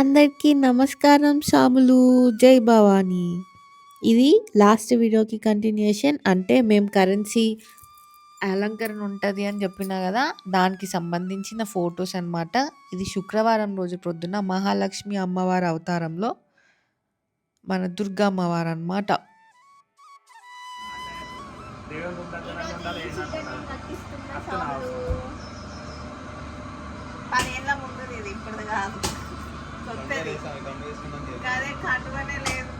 అందరికీ నమస్కారం సాములు జై భవానీ. ఇది లాస్ట్ వీడియోకి కంటిన్యూషన్ అంటే మేము కరెన్సీ అలంకరణ ఉంటుంది అని చెప్పిన కదా దానికి సంబంధించిన ఫొటోస్ అన్నమాట. ఇది శుక్రవారం రోజు ప్రొద్దున మహాలక్ష్మి అమ్మవారి అవతారంలో మన దుర్గా అమ్మవారు అనమాట పదేళ్ళ ముందు ఇది ఇప్పుడు కాదు. కొత్తది. అదే లేదు.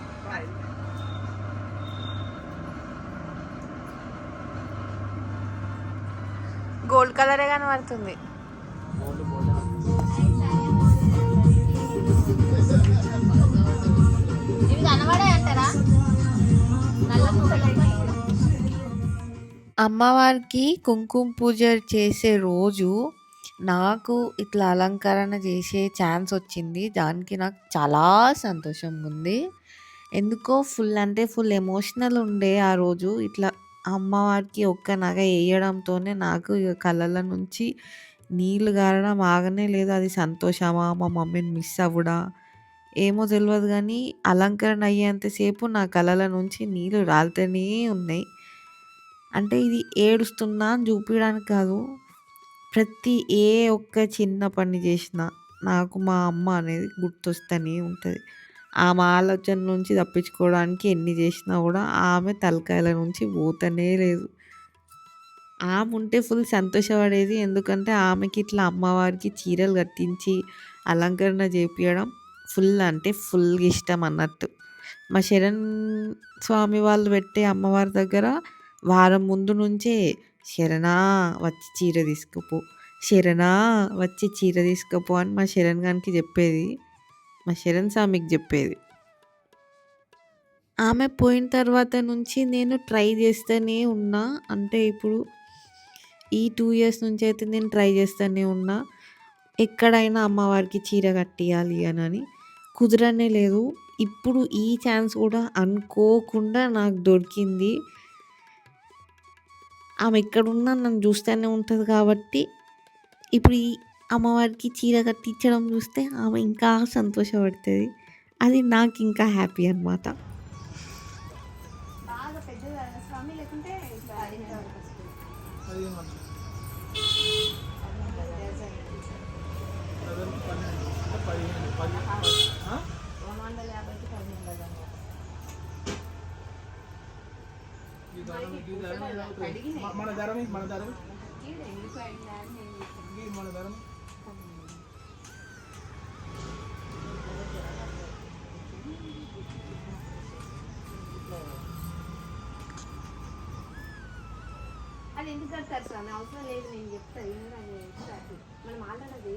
గోల్డ్ కలరే కనబడుతుంది. ఇవి కనబడే అంటారా? నల్ల అమ్మవారికి కుంకుమ పూజ చేసే రోజు నాకు ఇట్లా అలంకరణ చేసే ఛాన్స్ వచ్చింది. దానికి నాకు చాలా సంతోషంగా ఉంది. ఎందుకో ఫుల్ అంటే ఫుల్ ఎమోషనల్ ఉండే ఆ రోజు. ఇట్లా అమ్మవారికి ఒక్క నగ వేయడంతోనే నాకు ఇక కళ్ళల నుంచి నీళ్ళు గారడం ఆగనే లేదు. అది సంతోషమా? మా మమ్మీని మిస్ అవ్వడా? ఏమో తెలియదు కానీ అలంకరణ అయ్యేంతసేపు నా కళల నుంచి నీళ్ళు రాలుతూనే ఉన్నాయి. అంటే ఇది ఏడుస్తున్నా అని చూపించడానికి కాదు. ప్రతి ఏ ఒక్క చిన్న పని చేసినా నాకు మా అమ్మ అనేది గుర్తొస్తూనే ఉంటుంది. ఆమె ఆలోచన నుంచి తప్పించుకోవడానికి ఎన్ని చేసినా కూడా ఆమె తలకాయల నుంచి పోతనే లేదు. ఆమె ఉంటే ఫుల్ సంతోషపడేది ఎందుకంటే ఆమెకి ఇట్లా అమ్మవారికి చీరలు కట్టించి అలంకరణ చేపించడం ఫుల్ అంటే ఫుల్ ఇష్టం అన్నట్టు. మా శరణ్ స్వామి వాళ్ళు పెట్టే అమ్మవారి దగ్గర వారం ముందు నుంచే శరణా వచ్చి చీర తీసుకుపో. శరణా వచ్చి చీర తీసుకుపో అని మా శరణ్ గారికి చెప్పేది. మా శరణ్ స్వామికి చెప్పేది. ఆమె పోయిన తర్వాత నుంచి నేను ట్రై చేస్తూనే ఉన్నా. అంటే ఇప్పుడు ఈ టూ ఇయర్స్ నుంచి అయితే నేను ట్రై చేస్తూనే ఉన్నా. ఎక్కడైనా అమ్మవారికి చీర కట్టియాలి అని అని కుదరనే లేదు. ఇప్పుడు ఈ ఛాన్స్ కూడా అనుకోకుండా నాకు దొరికింది. ఆమె ఎక్కడున్నా నన్ను చూస్తూనే ఉంటుంది కాబట్టి ఇప్పుడు ఈ అమ్మవారికి చీర కట్టించడం చూస్తే ఆమె ఇంకా సంతోషపడుతుంది. అది నాకు ఇంకా హ్యాపీ అనమాట మన మన మన ధరని అది ఎందుకు కడతారు స్వామి? అవసరం లేదు నేను చెప్తాను ఏమన్నా నేను చెప్తాను మనం ఆల్రెడీ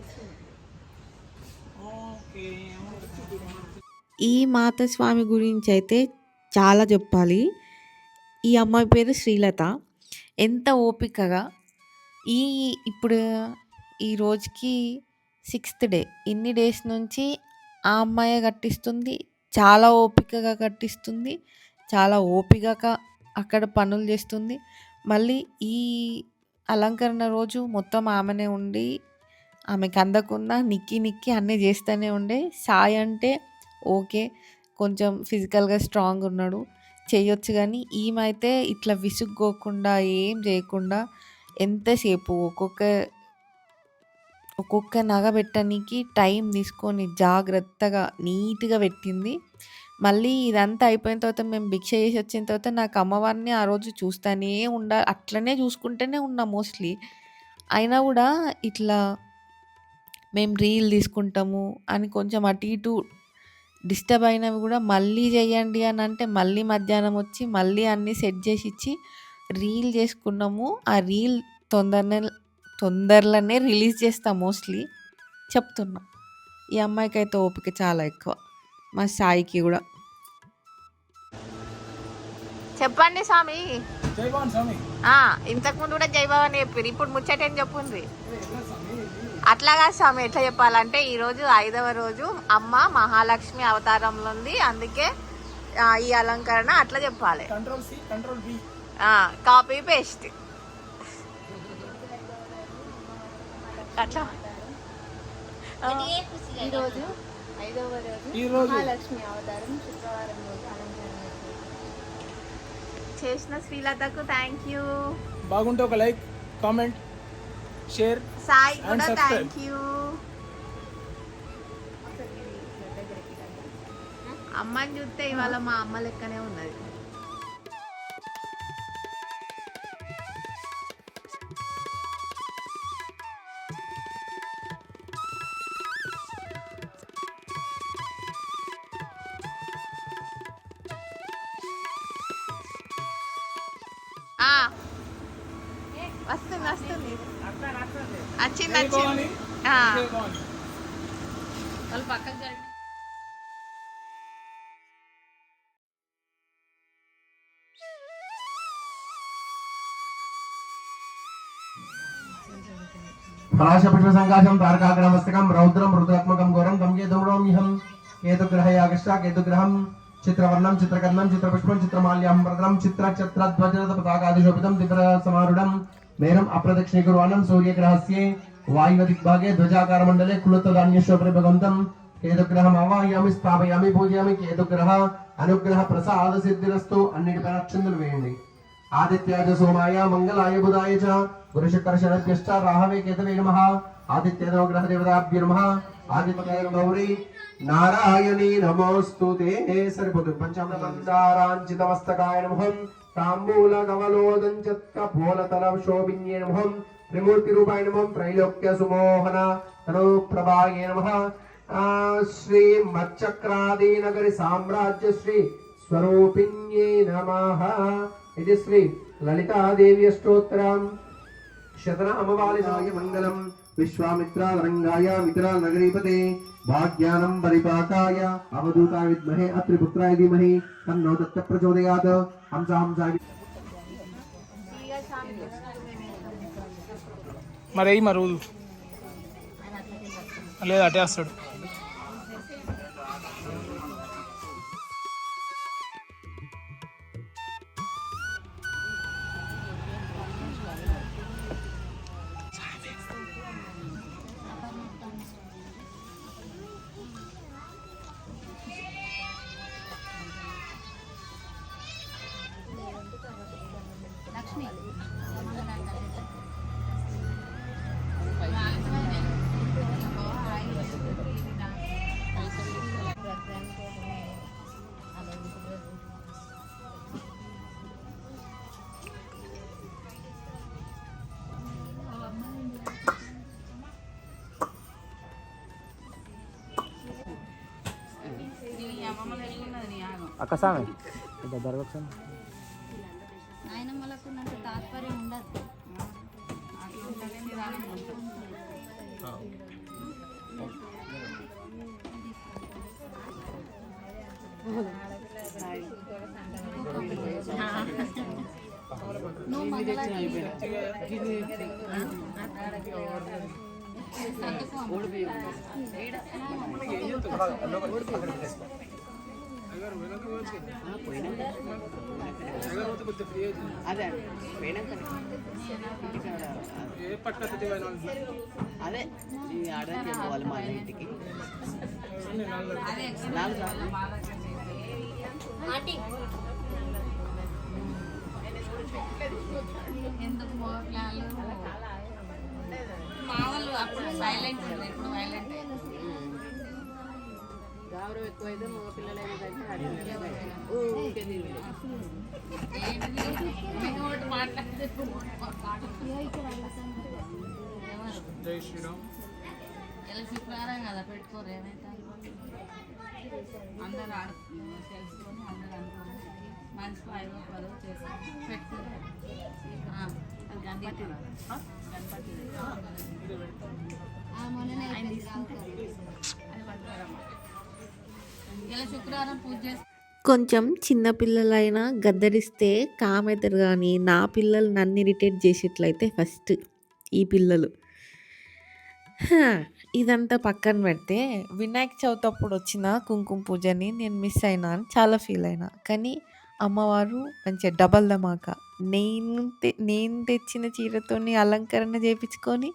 ఈ మాత స్వామి గురించి అయితే చాలా చెప్పాలి. ఈ అమ్మాయి పేరు శ్రీలత. ఎంత ఓపికగా ఈ ఇప్పుడు ఈ రోజుకి సిక్స్త్ డే. ఇన్ని డేస్ నుంచి ఆ అమ్మాయి కట్టిస్తుంది. చాలా ఓపికగా కట్టిస్తుంది. చాలా ఓపికగా అక్కడ పనులు చేస్తుంది. మళ్ళీ ఈ అలంకరణ రోజు మొత్తం ఆమెనే ఉండి ఆమెకు అందకుండా నిక్కి నిక్కి అన్నీ చేస్తూనే ఉండే. సాయి అంటే ఓకే కొంచెం ఫిజికల్గా స్ట్రాంగ్ ఉన్నాడు. చేయొచ్చు కానీ ఈమె ఇట్లా విసుక్కోకుండా ఏం చేయకుండా ఎంతసేపు ఒక్కొక్క ఒక్కొక్క నగ పెట్టడానికి టైం తీసుకొని జాగ్రత్తగా నీట్గా పెట్టింది. మళ్ళీ ఇదంతా అయిపోయిన తర్వాత మేము భిక్ష చేసి వచ్చిన తర్వాత నాకు అమ్మవారిని ఆ రోజు చూస్తానే ఉండ అట్లనే చూసుకుంటూనే ఉన్నా మోస్ట్లీ. అయినా కూడా ఇట్లా మేము రీల్ తీసుకుంటాము అని కొంచెం అటు ఇటు డిస్టర్బ్ అయినవి కూడా మళ్ళీ చేయండి అని అంటే మళ్ళీ మధ్యాహ్నం వచ్చి మళ్ళీ అన్నీ సెట్ చేసి ఇచ్చి రీల్ చేసుకున్నాము. ఆ రీల్ తొందరనే తొందరలోనే రిలీజ్ చేస్తాం మోస్ట్లీ చెప్తున్నా. ఈ అమ్మాయికి అయితే ఓపిక చాలా ఎక్కువ. మా సాయికి కూడా. చెప్పండి స్వామి. జై భవన్ స్వామి. ఇంతకు ముందు కూడా జైబాబు అని చెప్పారు ఇప్పుడు ముచ్చటేం ఇది? అట్లాగా స్వామి ఎట్లా చెప్పాలంటే ఈ రోజు ఐదవ రోజు అమ్మ మహాలక్ష్మి అవతారంలో ఉంది. అందుకే ఈ అలంకరణ అట్లా చెప్పాలి. కాపీ పేస్ట్ అట్లా. ఆ, ఈరోజు ఐదవ రోజు ఈ రోజు. మహాలక్ష్మి అవతారం శుక్రవారం రోజు అలంకరణ చేసిన శ్రీలతకు థ్యాంక్ యూ బాగుంటే ఒక లైక్ కామెంట్ షేర్ సాయి కూడా. థ్యాంక్ యూ అమ్మని చూస్తే ఇవాళ మా అమ్మ లెక్కనే ఉన్నది ఆ, వస్తుంది వస్తుంది వచ్చింది వచ్చింది ఆ. వాళ్ళు పక్కకు జరిగి పలాశపుష్పసంకాశం తారకాగ్రమస్తకం రౌద్రం రుద్రాత్మకం ఘోరం తం కేతుమృహం కేతుగ్రహయాగశ్చ కేతుగ్రహం చిత్రవర్ణం చిత్రకర్ణం చిత్రపుష్పం చిత్రమాల్యం ప్రదరం చిత్ర ఛత్ర ధ్వజరథ పతాకాదిశోభితం దివ్ర సమారుఢం మేరం అప్రదక్షిణీకుర్వాణం సూర్యగ్రహస్యే వాయువ దిగ్భాగే ధ్వజాకార మండలే కులతదాన్యశోభరి భగవంతం కేతుగ్రహం ఆవాహయామి స్థాపయామి పూజయామి కేతుగ్రహ అనుగ్రహ ప్రసాద సిద్ధిరస్తు. అన్నిటిపైన అక్షంతలు వేయండి. ఆదిత్యాయ సోమాయ మంగళాయ బుధాయ చ గురుశుక్ర శరభ్యశ్చ రాహవే కేతవే నమః. ఆదిత్య నవగ్రహ దేవతాభ్య నమః. ఆదిత్యాయ గౌరీ నారాయణీ నమోస్తు. తే సరిపోతుంది. పంచమందారాంచితమస్తకాయ నమః. తాంబూల కమలోదంచత్క పూలతల శోభిన్యే నమః త్రిమూర్తి రూపాయ నమః. త్రైలోక్య సుమోహన తనో ప్రభాయే నమః శ్రీ మచ్చక్రాది నగరి సామ్రాజ్య శ్రీ స్వరూపిణ్యే నమః. ఇది శ్రీ లలితాదేవి అష్టోత్తరం. శతనామవాలినాయ మంగళం విశ్వామిత్రారంగాయ మిత్రా నగరీపతే భాగ్యానం పరిపాకాయ అవధూతాయ విద్మహే అత్రిపుత్రాయ ధీమహి తన్నో దత్త ప్రచోదయాత్ హంస హంస మరి అయ్యి మరి ఊదు లేదు అటే వస్తాడు అక్కసామే నాయనమ్మలకు ఉన్నంత తాత్పర్యం ఉండదు నువ్వు మంగళగిరి అదే పోయినాక ఏ పట్టుకొస్తుంది అదే ఆడడానికి పోవాలి మా ఇంటికి. నాలుగు ఎందుకు మా వాళ్ళు అప్పుడు సైలెంట్ ఇప్పుడు గౌరవం ఎక్కువైతే మగ పిల్లలు అయిన ఊరికే తిరిగి ఇంకోటి మాట్లాడితే జై శ్రీరామ్. ఇలా శుక్రవారం కదా పెట్టుకోరు ఏమైతే అందరు ఆడు తెలుసుకొని అందరు అనుకోని మనిషికి ఐదో పదో చేసి పెట్టుకోరు. గణపతి. ఆ? గణపతి. ఆయన తీసుకుంటారు. అది పట్టుకోరమ్మా. ఇలా శుక్రవారం పూజ చేసి కొంచెం చిన్నపిల్లలైనా గద్దరిస్తే కామెదరు కానీ నా పిల్లలు నన్ను ఇరిటేట్ చేసేట్లయితే ఫస్ట్ ఈ పిల్లలు. ఇదంతా పక్కన పెడితే వినాయక చవితి అప్పుడు వచ్చిన కుంకుమ పూజని నేను మిస్ అయినా అని చాలా ఫీల్ అయినా. కానీ అమ్మవారు మంచిగా డబల్ ధమాకా నేను నేను తెచ్చిన చీరతోని అలంకరణ చేయించుకొని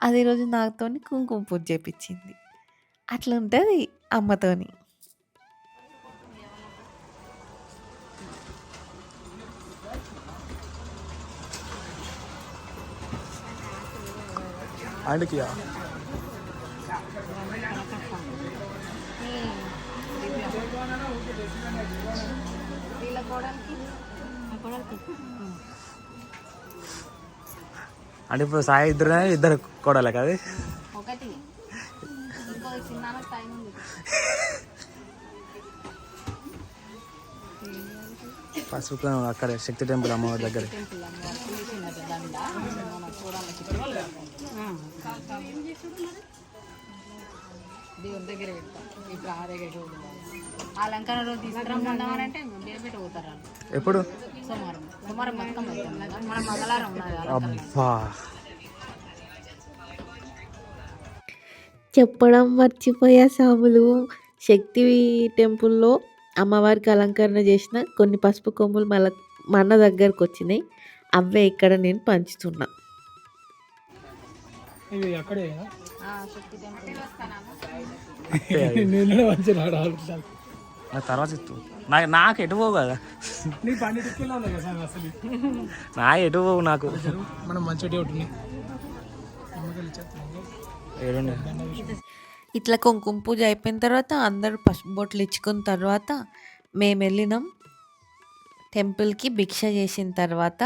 అదే రోజు నాతోని కుంకుమ పూజ చేపించింది. అట్లుంటుంది అమ్మతోని. వీళ్ళ కోడలికి అంటే ఇప్పుడు సాయి ఇద్దరు ఇద్దరు కొడాలి కదా పసుపు అక్కడ శక్తి టెంపుల్ అమ్మవారి దగ్గర. దేవుని దగ్గర పెడతాం ఇప్పుడు ఆ దగ్గర అలంకరణ రోజు పెట్టి పోతారు. ఎప్పుడు? సోమవారం. సోమవారం మన మంగళవారం అబ్బా. చెప్పడం మర్చిపోయా సాములు. శక్తి టెంపుల్లో అమ్మవారికి అలంకరణ చేసిన కొన్ని పసుపు కొమ్ములు మళ్ళా మన దగ్గరకు వచ్చినాయి అవే ఇక్కడ నేను పంచుతున్నా. ఇవి అక్కడే నేను తర్వాత నాకు నాకు ఎటు పోవు కదా? నీ అసలు? ఎటు పోవు నాకు? మనం ఉంటుంది ఏడుండే. ఇట్లా కుంకుమ పూజ అయిపోయిన తర్వాత అందరూ పసుపు బొట్లు ఇచ్చుకున్న తర్వాత మేము వెళ్ళినాం. టెంపుల్కి భిక్ష చేసిన తర్వాత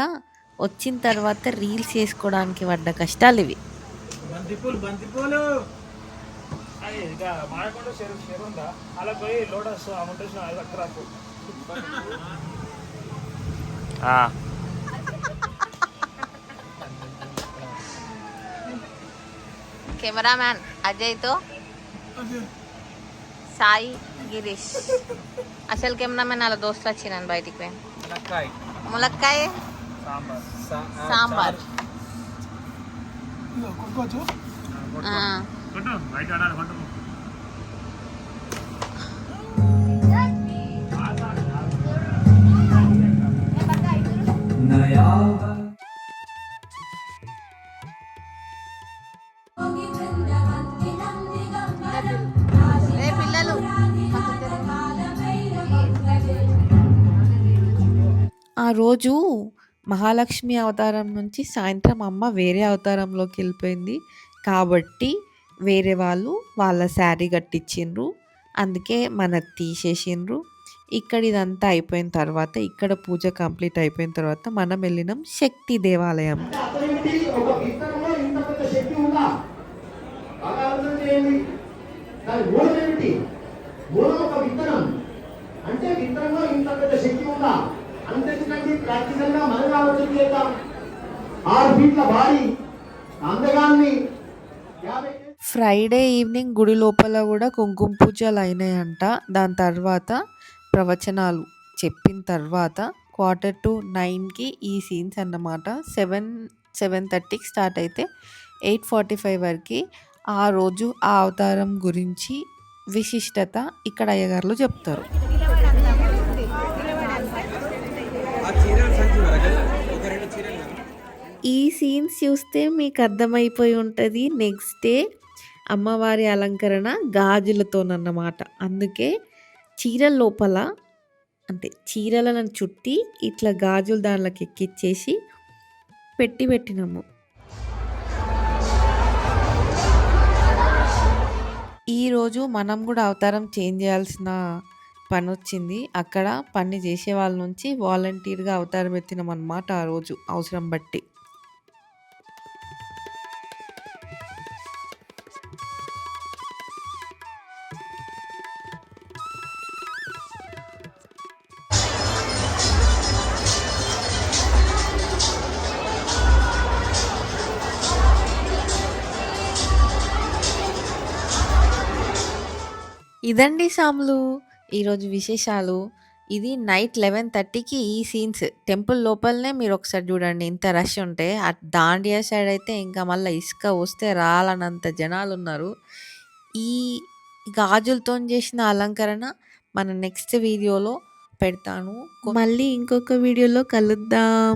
వచ్చిన తర్వాత రీల్స్ చేసుకోవడానికి పడ్డ కష్టాలు ఇవి. బంతిపూలు బంతిపూలు. అది ఇక మాడకొండ చెరువు చెరువు ఉందా? అలా పోయి లోటస్ అమౌంటేషన్ అది అక్కడ కెమెరామ్యాన్ అజయ్తో సాయి గిరీష్ అసలు కెమెరామెన్ అలా దోస్తులు వచ్చినాను బయటికి పోయి మునక్కాయ ములక్కాయ? సాంబార్. సాంబార్. కొట్టుకోవచ్చు ఆ. కొట్టు బయట ఆడాలి ఆ రోజు మహాలక్ష్మి అవతారం నుంచి సాయంత్రం అమ్మ వేరే అవతారంలోకి వెళ్ళిపోయింది. కాబట్టి వేరే వాళ్ళు వాళ్ళ శారీ కట్టించిండ్రు. అందుకే మన తీసేసిండ్రు. ఇక్కడ ఇదంతా అయిపోయిన తర్వాత ఇక్కడ పూజ కంప్లీట్ అయిపోయిన తర్వాత మనం వెళ్ళినాం శక్తి దేవాలయం. అతనికి ఒక విత్తనంలో ఇంత పెద్ద శక్తి ఉందా బాగా అర్థం చేయండి దాని మూలం ఏమిటి మూలం ఒక విత్తనం అంటే విత్తనంలో ఇంత పెద్ద శక్తి ఉందా ఖచ్చితంగా మనం ఆలోచన చేద్దాం ఆరు ఫీట్ల భారీ అందగాన్ని యాభై ఫ్రైడే ఈవినింగ్ గుడి లోపల కూడా కుంకుమ పూజలు అయినాయంట. దాని తర్వాత ప్రవచనాలు చెప్పిన తర్వాత క్వార్టర్ టు నైన్కి ఈ సీన్స్ అన్నమాట. సెవెన్ సెవెన్ థర్టీకి స్టార్ట్ అయితే ఎయిట్ ఫార్టీ ఫైవ్ వరకు ఆ రోజు ఆ అవతారం గురించి విశిష్టత ఇక్కడ అయ్యగారులు చెప్తారు. ఈ సీన్స్ చూస్తే మీకు అర్థమైపోయి ఉంటుంది. నెక్స్ట్ డే అమ్మవారి అలంకరణ గాజులతోనన్నమాట. అందుకే చీరల లోపల అంటే చీరలను చుట్టి ఇట్లా గాజులు దానిలోకి ఎక్కిచ్చేసి పెట్టి పెట్టినాము. ఈరోజు మనం కూడా అవతారం చేంజ్ చేయాల్సిన పని వచ్చింది అక్కడ పని చేసే వాళ్ళ నుంచి వాలంటీర్గా అవతారం ఎత్తినాం అనమాట ఆ రోజు అవసరం బట్టి. ఇదండి సాములు ఈరోజు విశేషాలు. ఇది నైట్ లెవెన్ థర్టీకి ఈ సీన్స్. టెంపుల్ లోపలనే మీరు ఒకసారి చూడండి. ఇంత రష్ ఉంటే అట్ దాండియా సైడ్ అయితే ఇంకా మళ్ళీ ఇసుక వస్తే రాలనంత జనాలు ఉన్నారు ఈ గాజులతో చేసిన అలంకరణ మన నెక్స్ట్ వీడియోలో పెడతాను. మళ్ళీ ఇంకొక వీడియోలో కలుద్దాం.